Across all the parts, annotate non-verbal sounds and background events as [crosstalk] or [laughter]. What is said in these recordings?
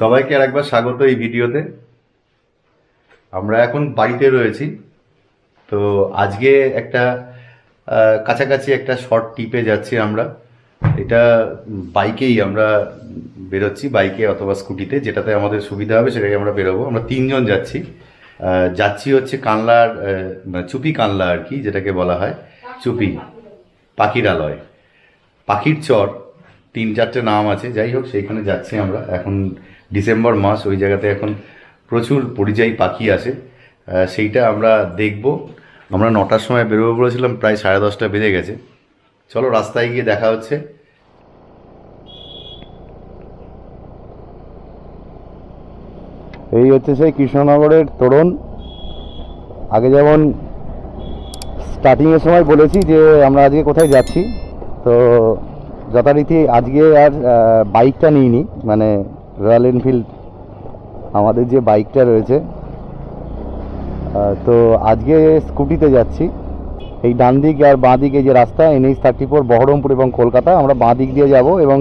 সবাইকে আর একবার স্বাগত এই ভিডিওতে। আমরা এখন বাড়িতে রয়েছি। তো আজকে একটা কাছাকাছি একটা শর্ট টিপে যাচ্ছি আমরা। এটা বাইকেই আমরা বেরোচ্ছি, বাইকে অথবা স্কুটিতে, যেটাতে আমাদের সুবিধা হবে সেটাই আমরা বেরোবো। আমরা তিনজন যাচ্ছি। যাচ্ছি হচ্ছে কানলার মানে চুপি কানলা আর কি, যেটাকে বলা হয়। চুপি, পাখিরালয়। পাখির চর তিন চারটে নাম আছে। যাই হোক, সেইখানে যাচ্ছি আমরা। এখন ডিসেম্বর মাস ওই জায়গাতে এখন প্রচুর পরিযায়ী পাখি আছে সেইটা আমরা দেখব। আমরা নটার সময় বেরোবো বলেছিলাম, প্রায় সাড়ে দশটা বেজে গেছে। চলো রাস্তায় গিয়ে দেখা হচ্ছে। এই হচ্ছে সেই কৃষ্ণনগরের তোরণ। আগে যেমন স্টার্টিংয়ের সময় বলেছি যে আমরা আজকে কোথায় যাচ্ছি, তো যথারীতি আজকে আর বাইকটা নিইনি। মানে রয়্যাল এনফিল্ড আমাদের যে বাইকটা রয়েছে তো আজকে স্কুটিতে যাচ্ছি। এই ডান দিক আর বাঁ দিকে যে রাস্তা এনএইচ থার্টি ফোর বহরমপুর এবং কলকাতা, আমরা বাঁ দিক দিয়ে যাব এবং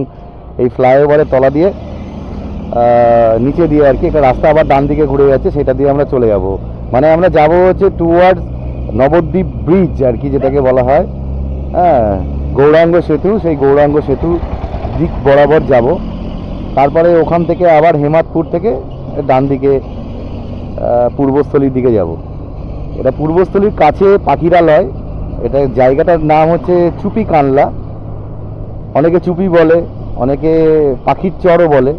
এই ফ্লাইওভারের তলা দিয়ে নিচে দিয়ে আর কি, একটা রাস্তা আবার ডান দিকে ঘুরে যাচ্ছে, সেটা দিয়ে আমরা চলে যাব। মানে আমরা যাব হচ্ছে টুয়ার্ড নবদ্বীপ ব্রিজ আর কি, যেটাকে বলা হয়। হ্যাঁ গৌরাঙ্গ সেতু, সেই গৌরাঙ্গ সেতু দিক বরাবর যাব। তারপরে ওখান থেকে আবার হেমাদপুর থেকে ডান দিকে পূর্বস্থলীর দিকে যাব। এটা পূর্বস্থলীর কাছে পাখিরালয়। এটা জায়গাটার নাম হচ্ছে চুপি কানলা অনেকে চুপি বলে, অনেকে পাখির চরও বলে।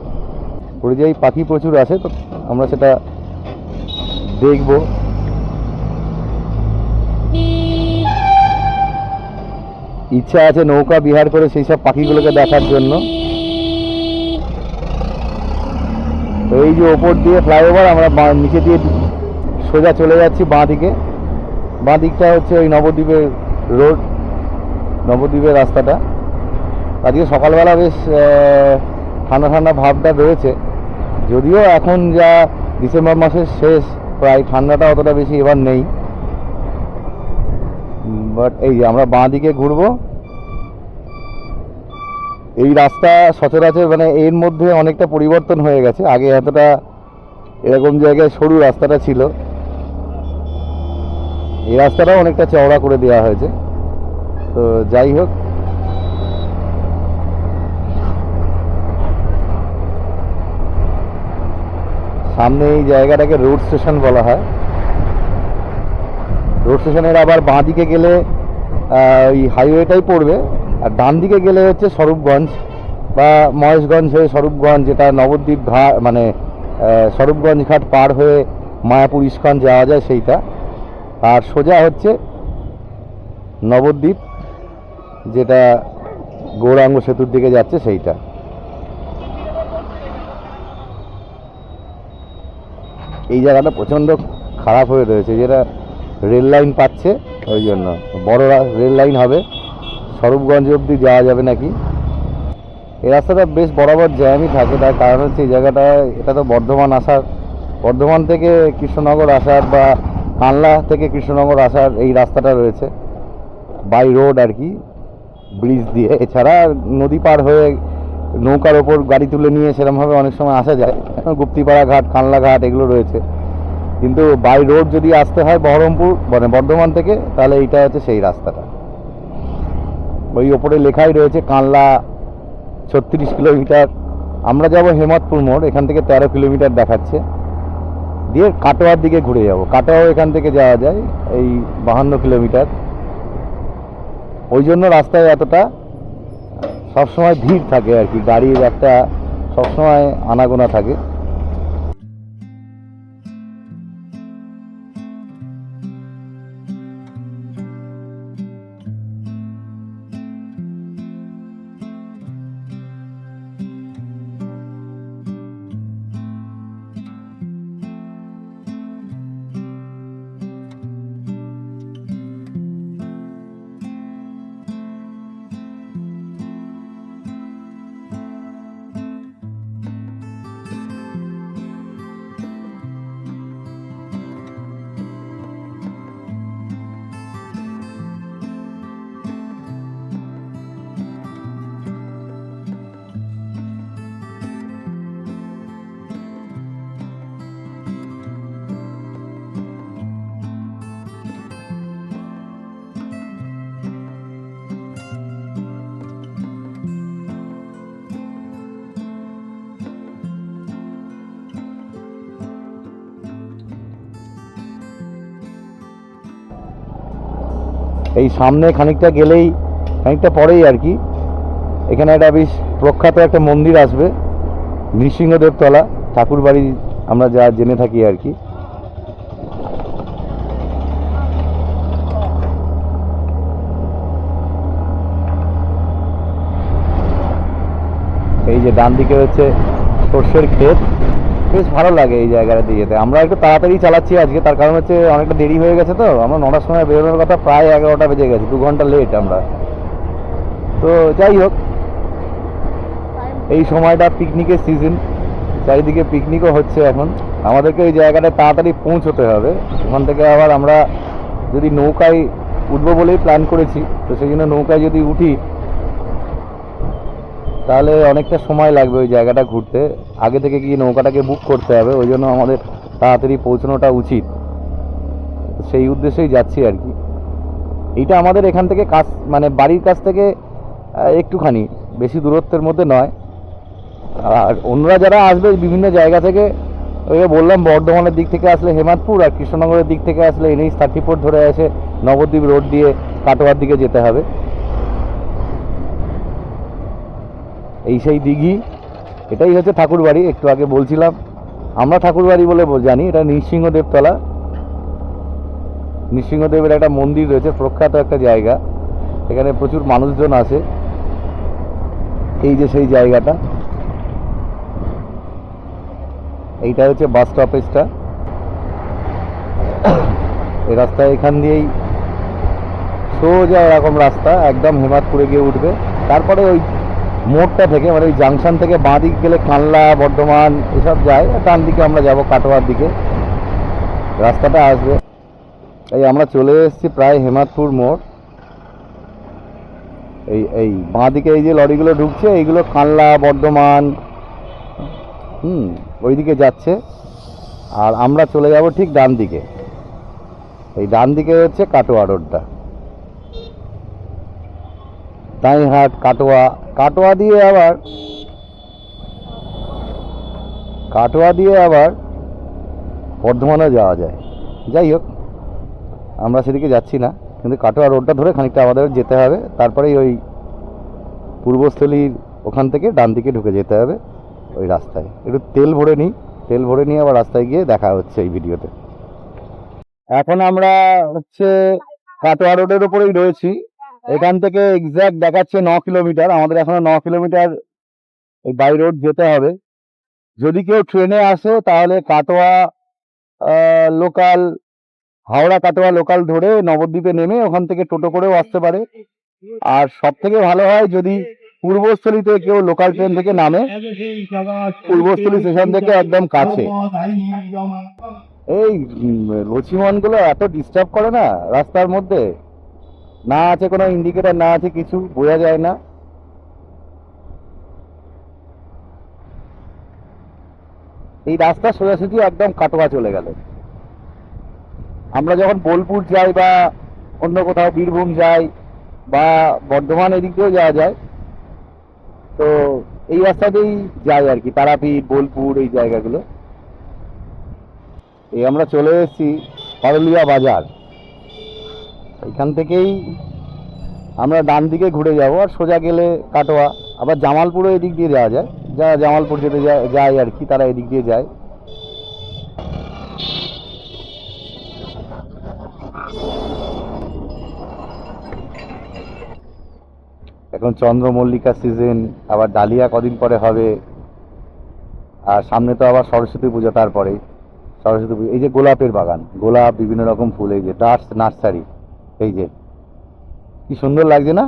পরিযায়ী পাখি প্রচুর আসে, তো আমরা সেটা দেখব। ইচ্ছা আছে নৌকা বিহার করে সেই সব পাখিগুলোকে দেখার জন্য। এই যে ওপর দিয়ে ফ্লাইওভার আমরা নিচে দিয়ে সোজা চলে যাচ্ছি বাঁ দিকে। বাঁ দিকটা হচ্ছে ওই নবদ্বীপের রোড নবদ্বীপের রাস্তাটা। আজকে সকালবেলা বেশ ঠান্ডা ঠান্ডা ভাবটা রয়েছে যদিও এখন যা ডিসেম্বর মাসের শেষ, প্রায় ঠান্ডাটা অতটা বেশি এবার নেই। বাট এই যে আমরা বাঁ দিকে ঘুরবো এই রাস্তা সচরাচর মানে এর মধ্যে অনেকটা পরিবর্তন হয়ে গেছে। আগে এতটা এরকম জায়গায় সরু রাস্তাটা ছিল। এই রাস্তাটাও অনেকটা চওড়া করে দেওয়া হয়েছে। তো যাই হোক। সামনে এই জায়গাটাকে রোড স্টেশন বলা হয়। রোড স্টেশনের আবার বাঁ দিকে গেলে ওই হাইওয়েটাই পড়বে। আর ডান দিকে গেলে হচ্ছে স্বরূপগঞ্জ বা মহেশগঞ্জ হয়ে স্বরূপগঞ্জ, যেটা নবদ্বীপ ঘাট মানে স্বরূপগঞ্জ ঘাট পার হয়ে মায়াপুর ইস্কন যাওয়া যায় সেইটা। আর সোজা হচ্ছে নবদ্বীপ, যেটা গৌরাঙ্গ সেতুর দিকে যাচ্ছে সেইটা। এই জায়গাটা প্রচণ্ড খারাপ হয়ে রয়েছে, যেটা রেল লাইন পাচ্ছে, ওই জন্য বড় রা- রেল লাইন হবে। স্বরূপগঞ্জ অবধি যাওয়া যাবে নাকি? এই রাস্তাটা বেশ বরাবর জ্যামই থাকে, তার কারণ হচ্ছে এই জায়গাটা এটা তো বর্ধমান আসার, বর্ধমান থেকে কৃষ্ণনগর আসার বা কানলা থেকে কৃষ্ণনগর আসার এই রাস্তাটা রয়েছে। বাই রোড আর কি ব্রিজ দিয়ে। এছাড়া নদী পার হয়ে নৌকার ওপর গাড়ি তুলে নিয়ে সেরকমভাবে অনেক সময় আসা যায়। গুপ্তিপাড়া ঘাট কানলা ঘাট এগুলো রয়েছে। কিন্তু বাই রোড যদি আসতে হয় বহরমপুর মানে বর্ধমান থেকে, তাহলে এইটা হচ্ছে সেই রাস্তাটা। ওই ওপরে লেখাই রয়েছে কানলা ছত্রিশ কিলোমিটার। আমরা যাব হেমাদপুর মোড়, এখান থেকে তেরো কিলোমিটার দেখাচ্ছে। দিয়ে কাটোয়ার দিকে ঘুরে যাব। কাটোয়াও এখান থেকে যাওয়া যায়, এই বাহান্ন কিলোমিটার। ওই জন্য রাস্তায় এতটা সবসময় ভিড় থাকে আর কি, গাড়ির একটা সবসময় আনাগোনা থাকে। এই সামনে খানিকটা গেলেই, খানিকটা পরেই আর কি, এখানে একটা বেশ প্রখ্যাত একটা মন্দির আসবে, নৃসিংহদেবতলা, ঠাকুর বাড়ি আমরা যা জেনে থাকি আর কি। এই যে ডান দিকে হচ্ছে সর্ষের ক্ষেত বেশ ভালো লাগে এই জায়গাটাতে যেতে আমরা একটু তাড়াতাড়ি চালাচ্ছি আজকে, তার কারণ হচ্ছে অনেকটা দেরি হয়ে গেছে তো। আমরা নটার সময় বেরোনোর কথা প্রায় এগারোটা বেজে গেছে, দু ঘণ্টা লেট আমরা। তো যাই হোক, এই সময়টা পিকনিকের সিজন চারিদিকে পিকনিকও হচ্ছে এখন। আমাদেরকে এই জায়গাটায় তাড়াতাড়ি পৌঁছতে হবে। ওখান থেকে আবার আমরা যদি নৌকায় উঠবো বলেই প্ল্যান করেছি, তো সেই জন্য নৌকায় যদি উঠি তাহলে অনেকটা সময় লাগবে ওই জায়গাটা ঘুরতে। আগে থেকে কি নৌকাটাকে বুক করতে হবে? ওই জন্য আমাদের তাড়াতাড়ি পৌঁছানোটা উচিত। সেই উদ্দেশ্যেই যাচ্ছি আর কি। এইটা আমাদের এখান থেকে কাছ মানে বাড়ির কাছ থেকে একটুখানি। বেশি দূরত্বের মধ্যে নয়। আর অন্যরা যারা আসবে বিভিন্ন জায়গা থেকে, ওই বললাম, বর্ধমানের দিক থেকে আসলে হেমাদপুর আর কৃষ্ণনগরের দিক থেকে আসলে এনএইচ থার্টি ফোর ধরে এসে নবদ্বীপ রোড দিয়ে কাটোয়ার দিকে যেতে হবে। এই সেই দিঘি, এটাই হচ্ছে ঠাকুরবাড়ি, একটু আগে বলছিলাম। আমরা ঠাকুরবাড়ি বলে জানি, এটা নৃসিংহদেবতলা। নৃসিংহদেবের একটা মন্দির রয়েছে, প্রখ্যাত একটা জায়গা। এখানে প্রচুর মানুষজন আছে এই যে সেই জায়গাটা। এইটা হচ্ছে বাস স্টপেজটা [coughs] এই রাস্তা এখান দিয়েই সোজা এরকম রাস্তা, একদম হেমাদপুরে গিয়ে উঠবে। তারপরে ওই মোড়টা থেকে মানে ওই জাংশন থেকে বাঁ দিকে গেলে কানলা বর্ধমান এসব যায় ডান দিকে আমরা যাব কাটোয়ার দিকে। রাস্তাটা আসবে। এই আমরা চলে এসেছি প্রায় হেমাদপুর মোড়। এই এই বাঁ দিকে এই যে লরিগুলো ঢুকছে, এইগুলো কানলা বর্ধমান, হুম, ওইদিকে যাচ্ছে। আর আমরা চলে যাব ঠিক ডান দিকে। এই ডান দিকে হচ্ছে কাটোয়া রোডটা। দাঁইহাট, কাটোয়া কাটোয়া দিয়ে আবার, কাটোয়া দিয়ে আবার বর্ধমানে যাওয়া যায়। যাই হোক, আমরা সেদিকে যাচ্ছি না, কিন্তু কাটোয়া রোডটা ধরে খানিকটা আমাদের যেতে হবে, তারপরেই ওই পূর্বস্থলীর ওখান থেকে ডান দিকে ঢুকে যেতে হবে ওই রাস্তায়। একটু তেল ভরে নিই, তেল ভরে নিয়ে আবার রাস্তায় গিয়ে দেখা হচ্ছে এই ভিডিওতে। এখন আমরা হচ্ছে কাটোয়া রোডের উপরেই রয়েছি। এখান থেকে এক্স্যাক্ট দেখাচ্ছে ন কিলোমিটার। আমাদের এখনও ন কিলোমিটার বাই রোড যেতে হবে। যদি কেউ ট্রেনে আসে, তাহলে কাটোয়া লোকাল হাওড়া, কাটোয়া লোকাল ধরে নবদ্বীপে নেমে ওখান থেকে টোটো করেও আসতে পারে। আর সব থেকে ভালো হয় যদি পূর্বস্থলীতে কেউ লোকাল ট্রেন থেকে নামে, পূর্বস্থলী স্টেশন থেকে একদম কাছে। এই লক্ষ্মীমনগুলো এত ডিস্টার্ব করে না রাস্তার মধ্যে। না আছে কোনো ইন্ডিকেটর না আছে কিছু, বোঝা যায় না। এই রাস্তা সোজাসুজি একদম কাটোয়া চলে গেল। আমরা যখন বোলপুর যাই বা অন্য কোথাও বীরভূম যাই বা বর্ধমান এদিক দিয়েও যাওয়া যায়, তো এই রাস্তাতেই যাই আর কি, তারাপীঠ, বোলপুর, এই জায়গাগুলো। এই আমরা চলে এসেছি পারুলিয়া বাজার। এখান থেকেই আমরা ডান দিকে ঘুরে যাব আর সোজা গেলে কাটোয়া। আবার জামালপুরও এদিক দিয়ে যাওয়া যায়। যারা জামালপুর যেতে যায়- আর কি, তারা এদিক দিয়ে যায়। এখন চন্দ্রমল্লিকা সিজন আবার ডালিয়া কদিন পরে হবে। আর সামনে তো আবার সরস্বতী পুজো তারপরে সরস্বতী পুজো এই যে গোলাপের বাগান, গোলাপ, বিভিন্ন রকম ফুল, এই যে দাস নার্সারি। এই যে, কি সুন্দর লাগছে না?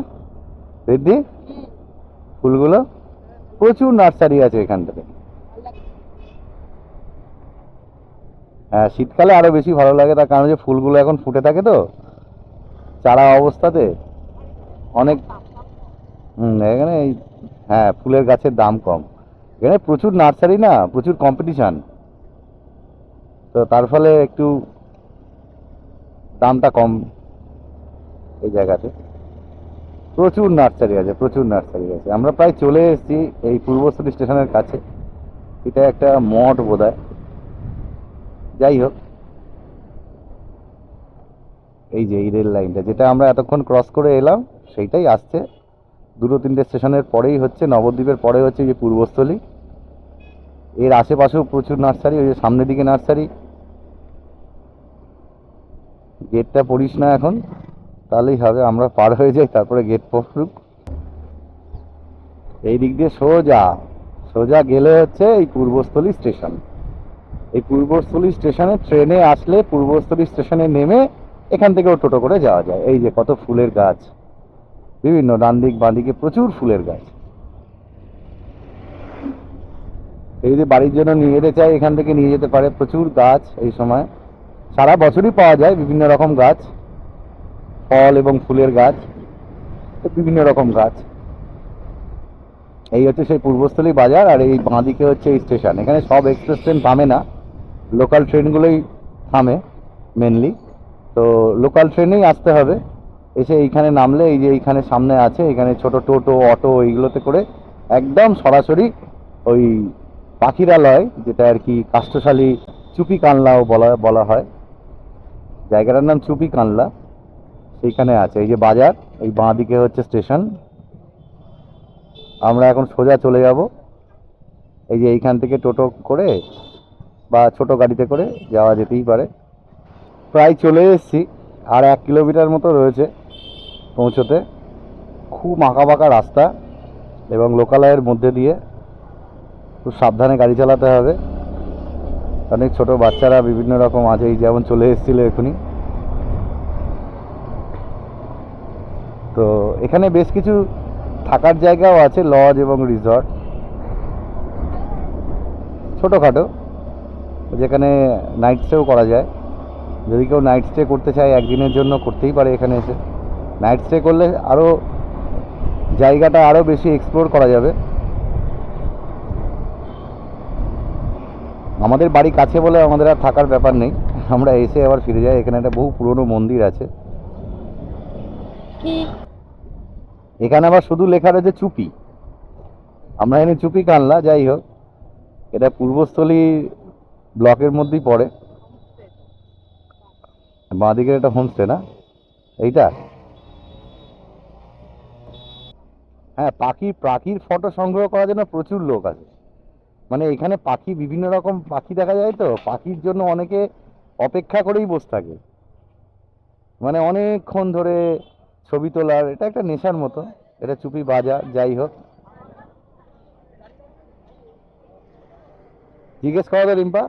রেডি ফুলগুলো? প্রচুর নার্সারি আছে এখানটাতে। হ্যাঁ শীতকালে আরও বেশি ভালো লাগে, তার কারণ যে ফুলগুলো এখন ফুটে থাকে তো, চারা অবস্থাতে অনেক এখানে হ্যাঁ ফুলের গাছের দাম কম। এখানে প্রচুর নার্সারি না, প্রচুর কম্পিটিশন তো তার ফলে একটু দামটা কম। এই জায়গাতে। প্রচুর নার্সারি আছে, প্রচুর নার্সারি আছে। আমরা প্রায় চলে এসেছি এই পূর্বস্থলী স্টেশনের কাছে। এটা একটা মঠ বোধ যাই হোক। এই যে এই রেল লাইনটা, যেটা আমরা এতক্ষণ ক্রস করে এলাম, সেইটাই আসছে। দুটো তিনটে স্টেশনের পরেই হচ্ছে, নবদ্বীপের পরে হচ্ছে যে পূর্বস্থলী। এর আশেপাশেও প্রচুর নার্সারি, ওই যে সামনের দিকে নার্সারি। গেটটা পড়িস না এখন। তাহলেই হবে, আমরা পার হয়ে যাই, তারপরে গেট পড়ুক। এই দিক দিয়ে সোজা সোজা গেলে হচ্ছে এই পূর্বস্থলী স্টেশন এই পূর্বস্থলী স্টেশনে ট্রেনে আসলে পূর্বস্থলী স্টেশনে নেমে এখান থেকেও টোটো করে যাওয়া যায়। এই যে কত ফুলের গাছ, বিভিন্ন ডান দিক বাঁ দিকে প্রচুর ফুলের গাছ। এই যদি বাড়ির জন্য নিয়ে যেতে চাই এখান থেকে নিয়ে যেতে পারে প্রচুর গাছ এই সময়। সারা বছরই পাওয়া যায় বিভিন্ন রকম গাছ। ফল এবং ফুলের গাছ, বিভিন্ন রকম গাছ। এই হচ্ছে সেই পূর্বস্থলী বাজার আর এই বাঁদিকে হচ্ছে এই স্টেশন। এখানে সব এক্সপ্রেস ট্রেন থামে না। লোকাল ট্রেনগুলোই থামে মেনলি তো লোকাল ট্রেনেই আসতে হবে। এসে এইখানে নামলে এই যে এইখানে সামনে আছে, এখানে ছোট টোটো, অটো এইগুলোতে করে একদম সরাসরি ওই পাখিরালয়, যেটা আর কি কাষ্ঠশালী চুপি কানলাও বলা বলা হয়। জায়গাটার নাম চুপি কানলা। সেইখানে আছে। এই যে বাজার, এই বাঁ দিকে হচ্ছে স্টেশন। আমরা এখন সোজা চলে যাব। এই যে এইখান থেকে টোটো করে বা ছোট গাড়িতে করে যাওয়া যেতেই পারে। প্রায় চলে এসেছি। আর এক কিলোমিটার মতো রয়েছে পৌঁছোতে। খুব আঁকা বাঁকা রাস্তা এবং লোকালয়ের মধ্যে দিয়ে খুব সাবধানে গাড়ি চালাতে হবে। অনেক ছোট বাচ্চারা বিভিন্ন রকম আছে। এই যেমন চলে এসেছিল এখনই। তো এখানে বেশ কিছু থাকার জায়গাও আছে লজ এবং রিসর্ট ছোটোখাটো, যেখানে নাইট স্টেও করা যায়। যদি কেউ নাইট স্টে করতে চায়, একদিনের জন্য করতেই পারে এখানে এসে। নাইট স্টে করলে আরও জায়গাটা আরও বেশি এক্সপ্লোর করা যাবে। আমাদের বাড়ি কাছে বলে আমাদের আর থাকার ব্যাপার নেই। আমরা এসে আবার ফিরে যাই। এখানে একটা বহু পুরনো মন্দির আছে। এখানে আবার শুধু লেখা রয়েছে চুপি। আমরা এখানে চুপি কানলা, যাই হোক। এটা পূর্বস্থলী ব্লকের মধ্যেই পড়ে। বাঁদিকের একটা হোমস্টে না? এইটা? হ্যাঁ পাখি, পাখির ফটো সংগ্রহ করার জন্য প্রচুর লোক আছে। মানে এখানে পাখি বিভিন্ন রকম পাখি দেখা যায় তো? পাখির জন্য অনেকে অপেক্ষা করেই বসে থাকে। মানে অনেকক্ষণ ধরে ছবি তোলার, এটা একটা নেশার মতো। এটা চুপি বাজা, যাই হোক। জিজ্ঞেস করা তো রিম্পা।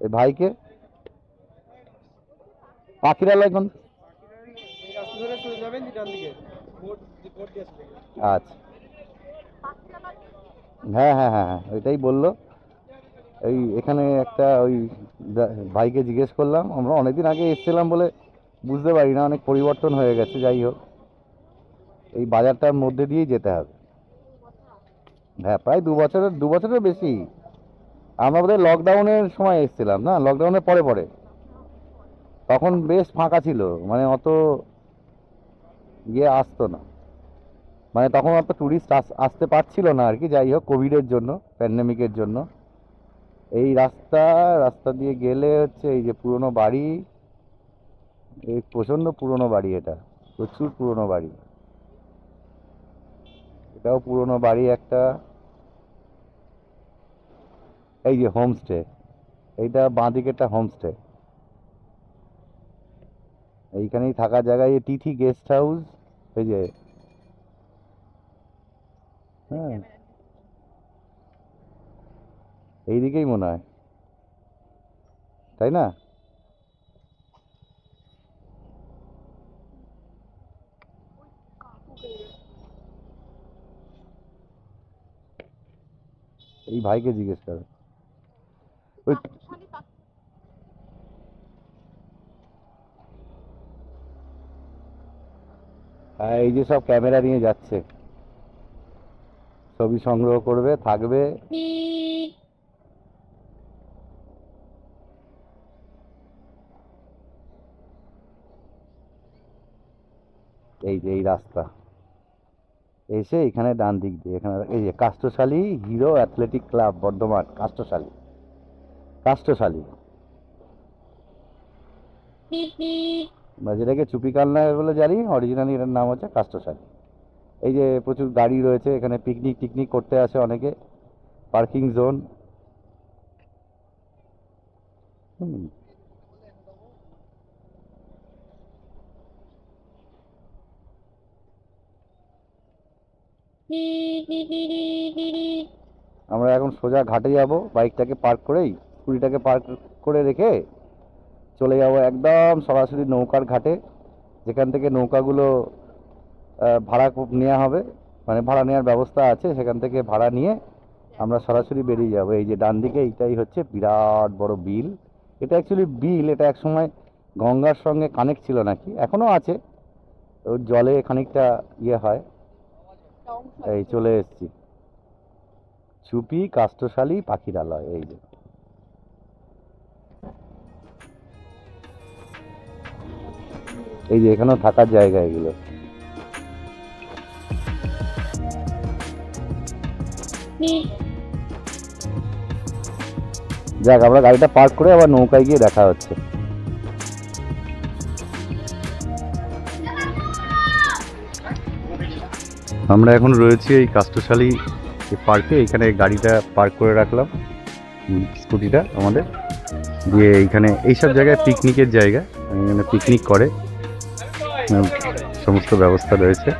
এই ভাইকে। দিয়ে আসবে আচ্ছা। হ্যাঁ হ্যাঁ হ্যাঁ হ্যাঁ ওইটাই বলল। এই এখানে একটা ওই ভাইকে জিজ্ঞেস করলাম। আমরা অনেকদিন আগে এসেছিলাম বলে বুঝতে পারি না, অনেক পরিবর্তন হয়ে গেছে, যাই হোক। এই বাজারটার মধ্যে দিয়েই যেতে হবে। হ্যাঁ প্রায় দু বছরের দু বছরের বেশি। আমরা বোধহয় লকডাউনের সময় এসেছিলাম, না? লকডাউনের পরে পরে। তখন বেশ ফাঁকা ছিল মানে অত ইয়ে আসতো না। মানে তখন অত ট্যুরিস্ট আসতে পারছিল না আর কি, যাই হোক কোভিডের জন্য প্যান্ডেমিকের জন্য। এই রাস্তা রাস্তা দিয়ে গেলে হচ্ছে এই যে পুরনো বাড়ি এই প্রচণ্ড পুরনো বাড়ি এটা, প্রচুর পুরনো বাড়ি। এটাও পুরনো বাড়ি একটা, এই যে হোমস্টে এইটা বাঁ দিকেরটা হোমস্টে এইখানেই থাকার জায়গায় এই তিথি গেস্ট হাউস এই যে হ্যাঁ। এইদিকেই মনে হয়। তাই না? এই ভাইকে জিজ্ঞেস করে। ওই হ্যাঁ এই যে সব ক্যামেরা নিয়ে যাচ্ছে। ছবি সংগ্রহ করবে থাকবে। এই যে এই রাস্তা। এসে এখানে ডান দিক দিয়ে, এখানে এই যে Kashtashali hero athletic club Bardhaman Kashtashali Kashtashali বা যেটাকে চুপি কালনা বলে জানি অরিজিনালি এটার নাম হচ্ছে কাস্টসারি এই যে প্রচুর গাড়ি রয়েছে, এখানে পিকনিক টিকনিক করতে আসে অনেকে পার্কিং জোন হুম। আমরা এখন সোজা ঘাটে যাব, বাইকটাকে পার্ক করেই, স্কুটিটাকে পার্ক করে রেখে চলে যাব একদম সরাসরি নৌকার ঘাটে, যেখান থেকে নৌকাগুলো ভাড়া নেওয়া হবে মানে ভাড়া নেওয়ার ব্যবস্থা আছে, সেখান থেকে ভাড়া নিয়ে আমরা সরাসরি বেরিয়ে যাব। এই যে ডান দিকে এইটাই হচ্ছে বিরাট বড় বিল। এটা অ্যাকচুয়ালি বিল, এটা একসময় গঙ্গার সঙ্গে কানেক্ট ছিল নাকি? এখনও আছে। জলে খানিকটা ইয়ে হয়। এই চলে এসেছি। চুপি কাষ্টশালী পাখিরালয় এই যে। এই যে এখানেও থাকার জায়গা এগুলো। যাক আমরা গাড়িটা পার্ক করে আবার নৌকায় গিয়ে দেখা হচ্ছে। আমরা এখন রয়েছি এই কাষ্টশালী পার্কে। এখানে গাড়িটা পার্ক করে রাখলাম স্কুটিটা আমাদের। দিয়ে এইখানে এইসব জায়গায় পিকনিকের জায়গা এখানে পিকনিক করে। সমস্ত ব্যবস্থা রয়েছে।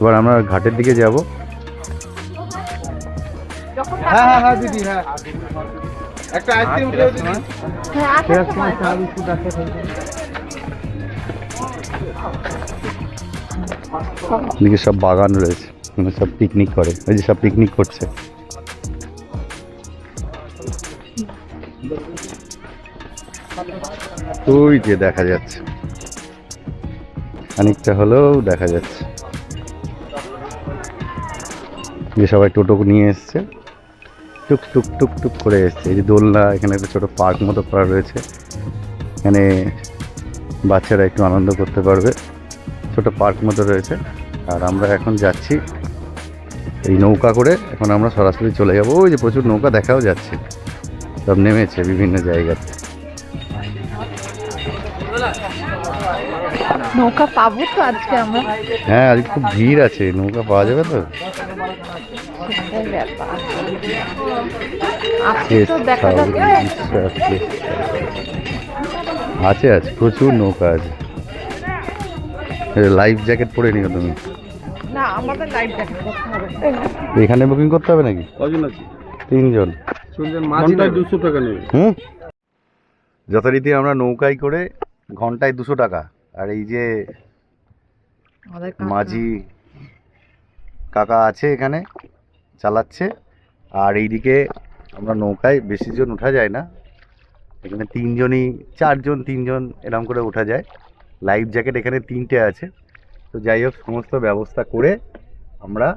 এবার আমরা ঘাটের দিকে যাব। হ্যাঁ হ্যাঁ হ্যাঁ দিদি হ্যাঁ। একটা আইসক্রিম এদিকে সব বাগান রয়েছে সব পিকনিক করে, ওই যে সব পিকনিক করছে। ওই যে দেখা যাচ্ছে। খানিকটা হলেও দেখা যাচ্ছে। যে সবাই টোটো নিয়ে এসছে, টুক টুক টুক টুক করে এসছে। এই যে দোলনা, এখানে একটা ছোটো পার্ক মতো করা রয়েছে। এখানে বাচ্চারা একটু আনন্দ করতে পারবে। ছোট পার্ক মতো রয়েছে। আর আমরা এখন যাচ্ছি এই নৌকা করে। এখন আমরা সরাসরি চলে যাব। ওই যে প্রচুর নৌকা দেখাও যাচ্ছে। সব নেমেছে বিভিন্ন জায়গাতে। নৌকা পাবো তো আজকে আমরা। হ্যাঁ আজ খুব ভিড় আছে। নৌকা পাওয়া যাবে তো. আছে আছে। প্রচুর নৌকা আছে। লাইফ জ্যাকেট পরে নিও তুমি। না আমাদের লাইফ জ্যাকেট করতে হবে। এখানে বুকিং করতে হবে নাকি? কজন আছে? তিনজন। শুনছেন ঘন্টায় দুশো টাকা নেবে। হুম? যথারীতি আমরা নৌকায় করে ঘন্টায় দুশো টাকা। আর এই যে মাঝি কাকা আছে এখানে চালাচ্ছে। আর এইদিকে আমরা নৌকায় বেশি জন ওঠা যায় না। এখানে তিনজনই চারজন তিনজন এরকম করে ওঠা যায়। লাইফ জ্যাকেট এখানে তিনটে আছে। তো যাই হোক, সমস্ত ব্যবস্থা করে আমরা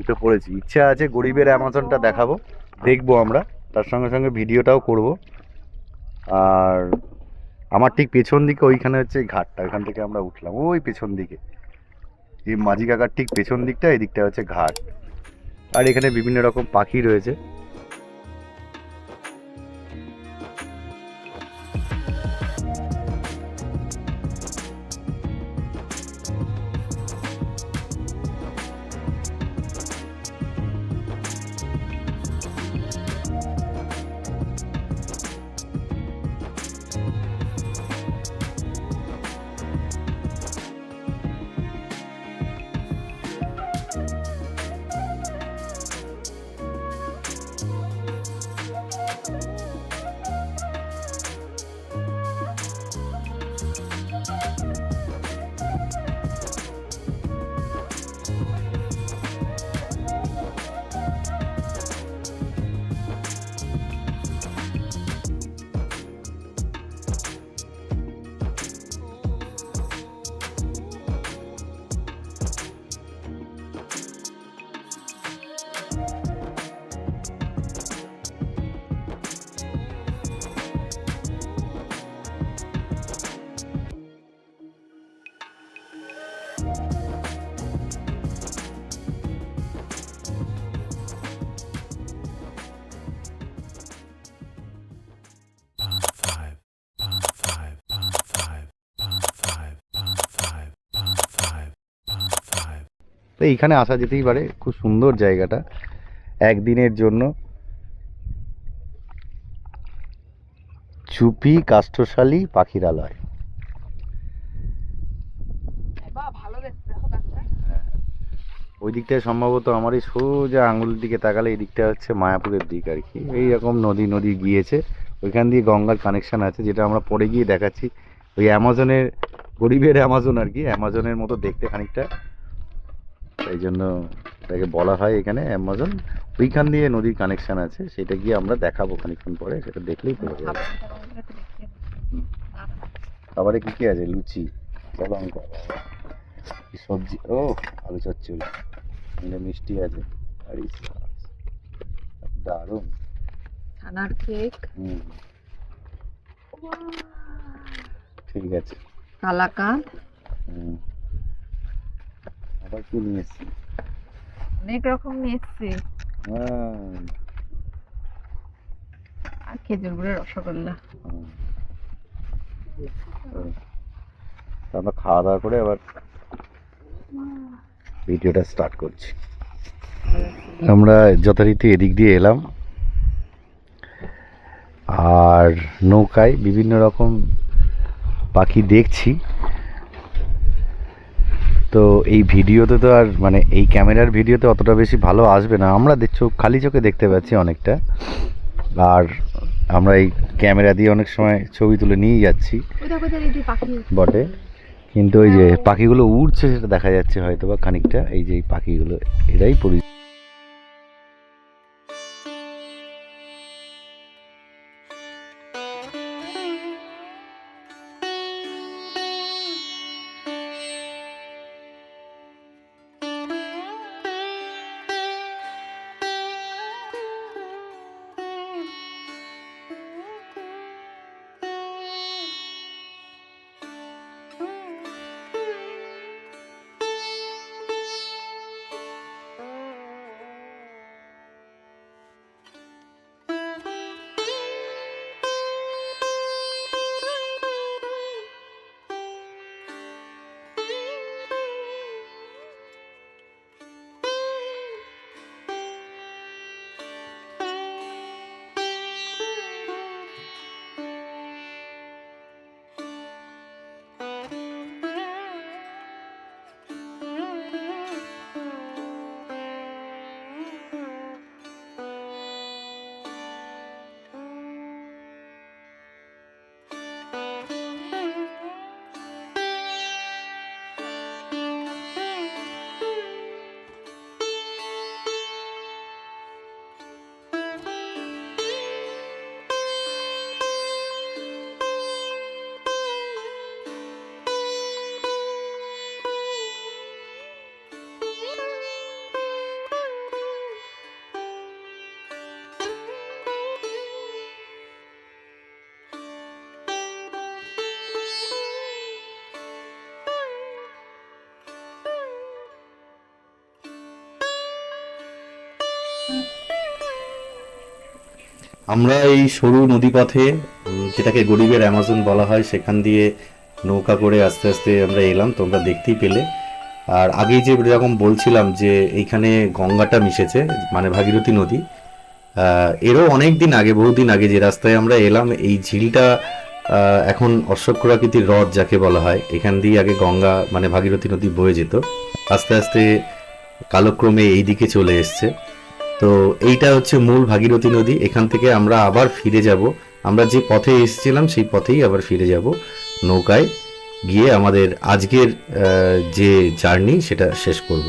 উঠে পড়েছি। ইচ্ছা আছে গরিবের অ্যামাজনটা দেখাবো, দেখব আমরা। তার সঙ্গে সঙ্গে ভিডিওটাও করব। আর আমার ঠিক পেছন দিকে ওইখানে হচ্ছে ঘাটটা। ওইখান থেকে আমরা উঠলাম। ওই পেছন দিকে। এই মাঝি কাকার ঠিক পেছন দিকটা এই দিকটা হচ্ছে ঘাট। আর এখানে বিভিন্ন রকম পাখি রয়েছে। তো এইখানে আসা যেতেই পারে খুব সুন্দর জায়গাটা একদিনের জন্য। চুপি কাষ্ঠশালী পাখিরালয় গাছটা। ওই দিকটায় সম্ভবত আমার এই সোজা আঙুলের দিকে তাকালে এই দিকটা হচ্ছে মায়াপুরের দিক আর কি। এইরকম নদী নদী গিয়েছে। ওইখান দিয়ে গঙ্গার কানেকশান আছে যেটা আমরা পরে গিয়ে দেখাচ্ছি। ওই অ্যামাজনের গরিবের অ্যামাজন আর কি অ্যামাজনের মতো দেখতে খানিকটা। এই জন্য এটাকে বলা হয় এখানে অ্যামাজন। ওইখান দিয়ে নদীর কানেকশন আছে সেটা গিয়ে আমরা দেখাবো খানিকক্ষণ পরে সেটা দেখলেই বোঝা যাবে। খাবার কি কি আছে? লুচি। আমি সবজি ও আলু চচ্চড়ি। মিষ্টি আছে। আর দারুণ। ছানার কেক হুম। ঠিক আছে। কালাকাঁদ। হুম। আবার কি নিয়ে এসছি অনেক রকম নিয়ে এসছি। হ্যাঁ, আর খেজুর গুড়ের রসগোল্লা। আমরা খাওয়া দাওয়া করে আবার ভিডিওটা স্টার্ট করছি। আমরা যথারীতি এদিক দিয়ে এলাম। আর নৌকায় বিভিন্ন রকম পাখি দেখছি। তো এই ভিডিওতে তো আর মানে এই ক্যামেরার ভিডিওতে অতটা বেশি ভালো আসবে না। আমরা দেখছ খালি চোখে দেখতে পাচ্ছি অনেকটা। আর আমরা এই ক্যামেরা দিয়ে অনেক সময় ছবি তুলে নিয়ে যাচ্ছি। বটে। কিন্তু ওই যে পাখিগুলো উড়ছে সেটা দেখা যাচ্ছে হয়তো বা খানিকটা। এই যে এই পাখিগুলো এরাই পরি আমরা এই সরু নদীপথে যেটাকে গরিবের অ্যামাজন বলা হয়, সেখান দিয়ে নৌকা করে আস্তে আস্তে আমরা এলাম, তোমরা দেখতেই পেলে। আর আগেই যে যেরকম বলছিলাম যে এইখানে গঙ্গাটা মিশেছে মানে ভাগীরথী নদী এরও অনেক দিন আগে বহুদিন আগে যে রাস্তায় আমরা এলাম, এই ঝিলটা এখন অশ্বক্ষরাকৃতির হ্রদ যাকে বলা হয়, এখান দিয়ে আগে গঙ্গা মানে ভাগীরথী নদী বয়ে যেত। আস্তে আস্তে কালক্রমে এই দিকে চলে এসছে। তো এইটা হচ্ছে মূল ভাগীরথী নদী। এখান থেকে আমরা আবার ফিরে যাব। আমরা যে পথে এসেছিলাম, সেই পথেই আবার ফিরে যাব নৌকায়। গিয়ে আমাদের আজকের যে জার্নি, সেটা শেষ করব।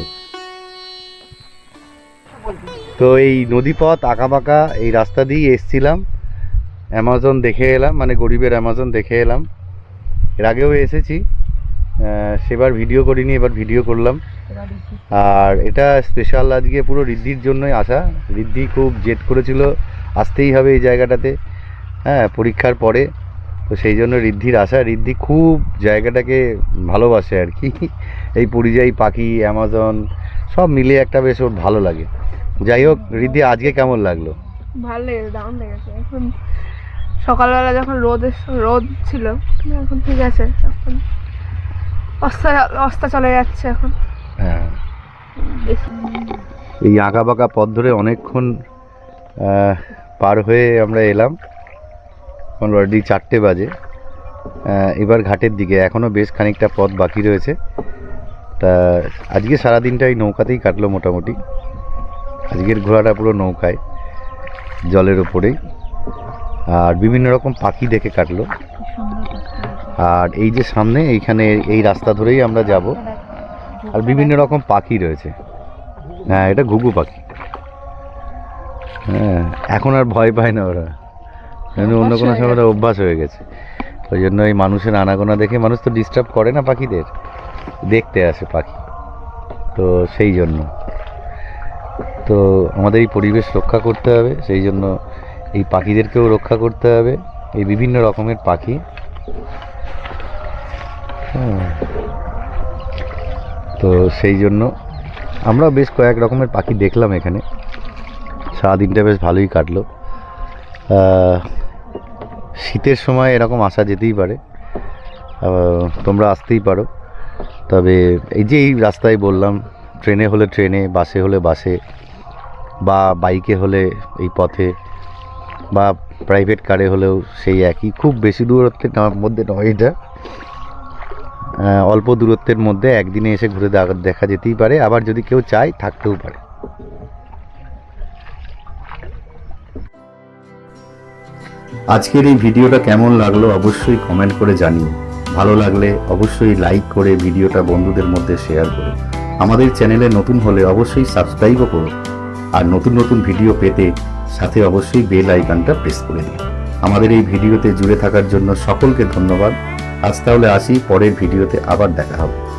তো এই নদীপথ, আঁকাবাঁকা এই রাস্তা দিয়ে এসছিলাম। অ্যামাজন দেখে এলাম মানে গরিবের অ্যামাজন দেখে এলাম। এর আগেও এসেছি। সেবার ভিডিও করিনি এবার ভিডিও করলাম। আর এটা স্পেশাল আজকে পুরো রিদ্ধির জন্যই আসা রিদ্ধি খুব জেদ করেছিল আসতেই হবে এই জায়গাটাতে হ্যাঁ পরীক্ষার পরে। তো সেই জন্য রিদ্ধির আসা রিদ্ধি খুব জায়গাটাকে ভালোবাসে আর কি। এই পরিযায়ী পাখি অ্যামাজন সব মিলিয়ে একটা বেশ ওর ভালো লাগে। যাই হোক রিদ্ধি আজকে কেমন লাগল? ভালো লেগেছে দারুণ লেগেছে। এখন সকালবেলা যখন রোদ রোদ ছিল এখন ঠিক আছে এখন অস্ত অস্ত চলে যাচ্ছে এখন। হ্যাঁ। এই আঁকা বাঁকা পথ ধরে অনেকক্ষণ পার হয়ে আমরা এলাম। এখন অলরেডি চারটে বাজে। এবার ঘাটের দিকে। এখনও বেশ খানিকটা পথ বাকি রয়েছে। তা আজকে সারাদিনটাই নৌকাতেই কাটলো মোটামুটি। আজকের ঘোরাটা পুরো নৌকায় জলের ওপরেই আর বিভিন্ন রকম পাখি দেখে কাটলো। আর এই যে সামনে এইখানে এই রাস্তা ধরেই আমরা যাব। আর বিভিন্ন রকম পাখি রয়েছে। হ্যাঁ এটা ঘুঘু পাখি। হ্যাঁ এখন আর ভয় পায় না ওরা। কিন্তু অন্য কোনো সময় ওরা অভ্যাস হয়ে গেছে। ওই জন্য এই মানুষের আনাগোনা দেখে মানুষ তো ডিস্টার্ব করে না পাখিদের। দেখতে আসে পাখি। তো সেই জন্য। তো আমাদের এই পরিবেশ রক্ষা করতে হবে। সেই জন্য এই পাখিদেরকেও রক্ষা করতে হবে। এই বিভিন্ন রকমের পাখি। হ্যাঁ। তো সেই জন্য আমরা বেশ কয়েক রকমের পাখি দেখলাম এখানে। সারাদিনটা বেশ ভালোই কাটলো। শীতের সময় এরকম আসা যেতেই পারে। তোমরা আসতেই পারো। তবে এই যে এই রাস্তায় বললাম, ট্রেনে হলে ট্রেনে, বাসে হলে বাসে, বা বাইকে হলে এই পথে, বা প্রাইভেট কারে হলেও সেই একই। খুব বেশি দূরত্বের মধ্যে নয় এটা। অল্প দূরত্বের মধ্যে একদিনে এসে ঘুরে দেখা যেতেই পারে, আবার যদি কেউ চায় থাকতেও পারে। আজকের এই ভিডিওটা কেমন লাগল অবশ্যই কমেন্ট করে জানিও। ভালো লাগলে অবশ্যই লাইক করে ভিডিওটা বন্ধুদের মধ্যে শেয়ার করো। আমাদের চ্যানেলে নতুন হলে অবশ্যই সাবস্ক্রাইবও করো। আর নতুন নতুন ভিডিও পেতে সাথে অবশ্যই বেল আইকনটা প্রেস করে দিও। আমাদের এই ভিডিওতে জুড়ে থাকার জন্য সকলকে ধন্যবাদ। আজ তাহলে আসি পরের ভিডিওতে আবার দেখা হবে।